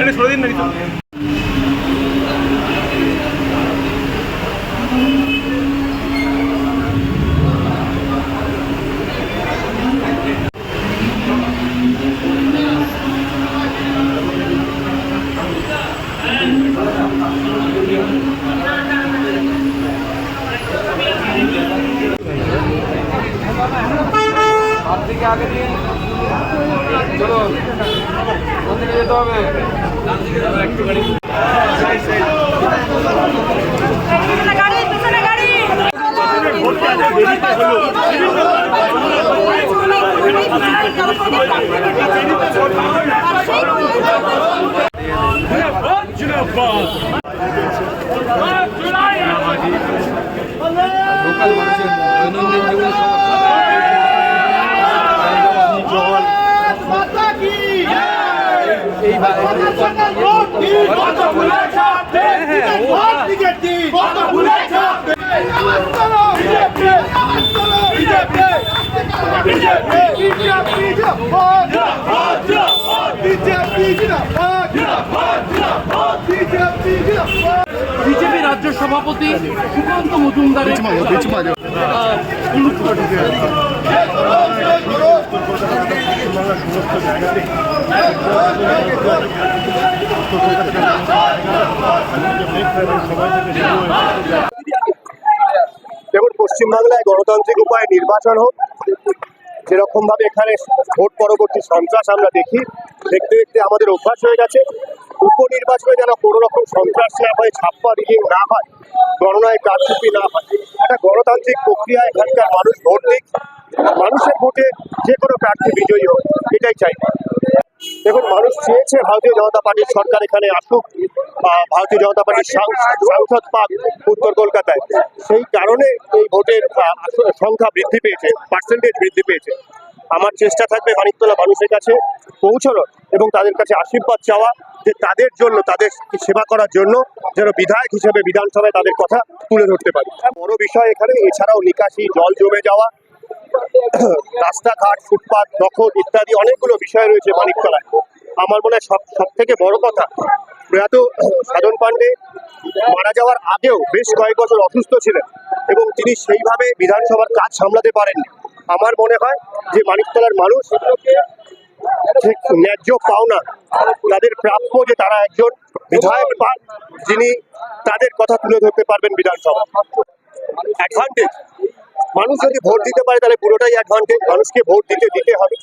এটা সরে দিন না হাত থেকে দিন চলো কোন যেতে হবে। লোকাল মানুষের দৈনন্দিন জীবনে বিজেপি রাজ্য সভাপতি সুকান্ত মজুমদারের আহ, দেখুন পশ্চিমবাংলায় গণতান্ত্রিক উপায়ে নির্বাচন হোক যেরকম ভাবে এখানে ভোট পরবর্তী সন্ত্রাস আমরা দেখি দেখতে দেখতে আমাদের অভ্যাস হয়ে গেছে। উপনির্বাচনে যেন কোনো রকম সন্ত্রাস না হয়, ছাপ্পা রিগিং না হয়, গণনায় কারচুপি না হয়। একটা গণতান্ত্রিক প্রক্রিয়া, এখানকার মানুষ ভোট দিক, মানুষের ভোটে যে কোনো প্রার্থী বিজয়ী হোক, এটাই চাই। দেখুন, মানুষ চেয়েছে ভারতীয় জনতা পার্টির সরকার এখানে আসুক ভারতীয় জনতা পার্টির সাংসদ পাক উত্তর কলকাতায়। সেই কারণে এই ভোটের সংখ্যা বৃদ্ধি পেয়েছে পার্সেন্টেজ বৃদ্ধি পেয়েছে। আমার চেষ্টা থাকবে মানিকতলা মানুষের কাছে পৌঁছানোর এবং তাদের কাছে আশীর্বাদ চাওয়া যে তাদের জন্য, তাদের সেবা করার জন্য যেন বিধায়ক হিসেবে বিধানসভায় তাদের কথা তুলে ধরতে পারি। বড় বিষয় এখানে, এছাড়াও নিকাশি, জল জমে যাওয়া, রাস্তাঘাট, ফুটপাত, দখল ইত্যাদি অনেকগুলো বিষয় রয়েছে মানিকতলায় আমার মনে হয় সব সব থেকে বড় কথা, প্রয়াত সাধন পান্ডে মারা যাওয়ার আগেও বেশ কয়েক বছর অসুস্থ ছিলেন এবং তিনি সেইভাবে বিধানসভার কাজ সামলাতে পারেননি। আমার মনে হয় যে মানিকতলার মানুষ ঠিক ন্যায্য পাওনা, তাদের প্রাপ্য যে তারা একজন বিধায়ক পান যিনি তাদের কথা তুলে ধরতে পারবেন বিধানসভা অ্যাডভান্টেজ মানুষ যদি ভোট দিতে পারে তাহলে পুরোটাই অ্যাডভান্টেজ মানুষকে ভোট দিতে দিতে হবে।